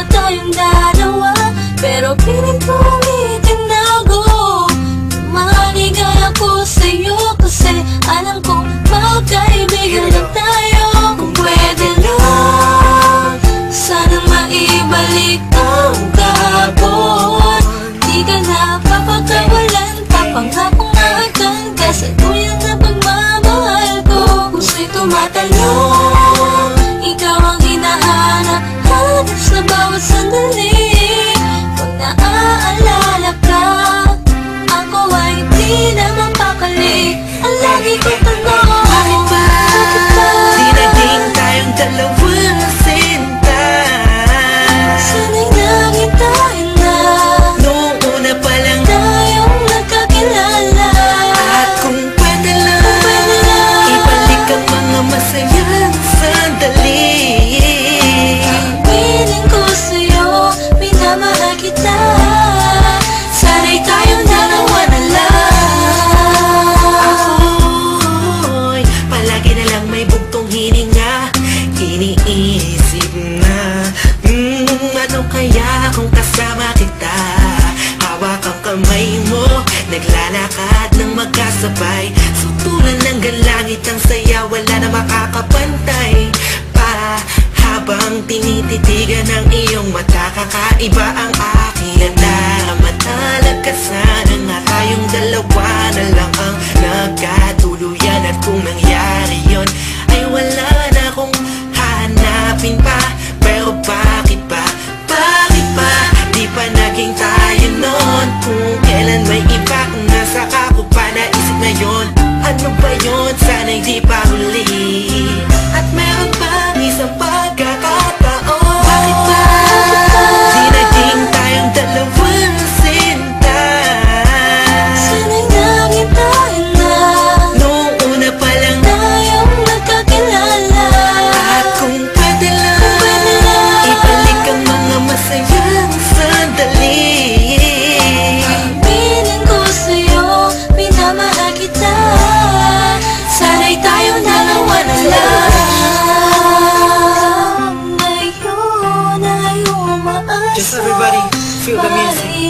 Magkasama tayong dalawa Pero pilit ko itinago Maligay ako sa'yo Kasi alam kong magkaibigan lang tayo. Kung pwede lang Sana maibalik ang kahapon Di ka na papagkawalan Papangako nga hanggang Kasaluyan na pagmamahal ko. Puso'y tumatalon 我曾对你 makakapantay Pa habang tinititigan ng iyong mata Kakaiba ang aking ganda Matalag ka sana nga tayong dalawa na lang ang nagkatuluyan. At kung nangyari yon ay wala na akong hanapin pa. Pero bakit ba, bakit ba? Di pa naging tayo noon Kung kailan may iba kung nasa ako pa naisip na yon Ano ba yon, sana'y di pa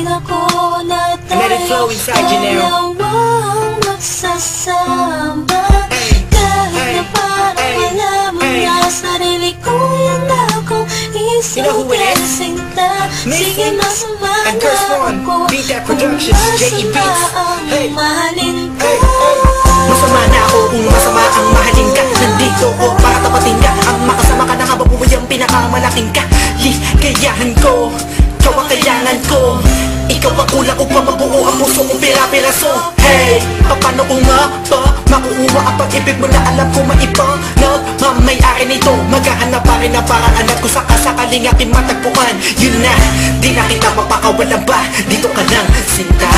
ako na it flow inside you now. Dalawang magsasama Hey, Kahit na parang hey, wala mo hey. na Sarili ko yan akong You know Sige na and Curse One. ako Beat That Productions, J.E. Beats. Hey. So hey, paano ko nga ba? Makukuha ang pag-ibig mo na alam ko maiba Nagmamayari nito. Maghahanap pa rin na paraan At kung sakasakaling aking matagpuan. Yun na, di na kita mapakawalan ba? Dito ka lang sinta.